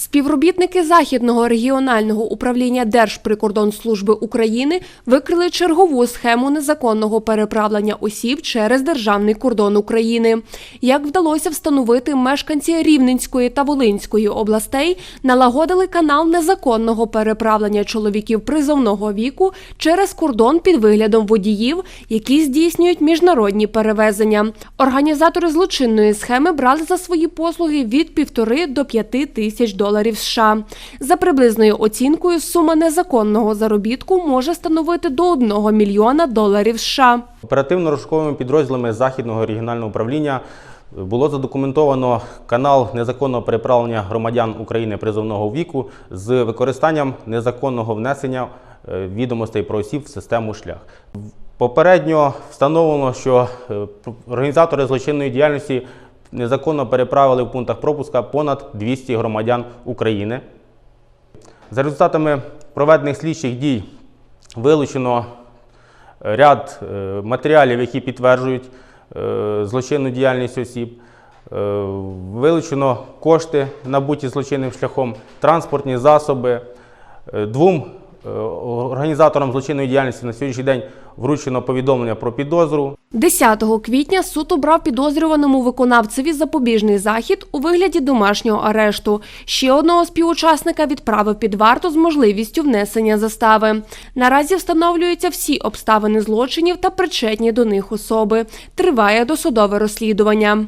Співробітники Західного регіонального управління Держприкордонслужби України викрили чергову схему незаконного переправлення осіб через державний кордон України. Як вдалося встановити мешканці Рівненської та Волинської областей, налагодили канал незаконного переправлення чоловіків призовного віку через кордон під виглядом водіїв, які здійснюють міжнародні перевезення. Організатори злочинної схеми брали за свої послуги від півтори до п'яти тисяч доларів США. За приблизною оцінкою, сума незаконного заробітку може становити до 1 мільйона доларів США. Оперативно-розшуковими підрозділами Західного регіонального управління було задокументовано канал незаконного переправлення громадян України призовного віку з використанням незаконного внесення е, відомостей про осіб в систему шлях. Попередньо встановлено, що е, організатори злочинної діяльності незаконно переправили в пунктах пропуска понад 200 громадян України. За результатами проведених слідчих дій вилучено ряд е, матеріалів, які підтверджують е, злочинну діяльність осіб. Е, Вилучено кошти, набуті злочинним шляхом, транспортні засоби. Е, Двом е, організаторам злочинної діяльності на сьогоднішній день вручено повідомлення про підозру. 10 квітня суд обрав підозрюваному виконавцеві запобіжний захід у вигляді домашнього арешту. Ще одного співучасника відправив під варту з можливістю внесення застави. Наразі встановлюються всі обставини злочинів та причетні до них особи. Триває досудове розслідування.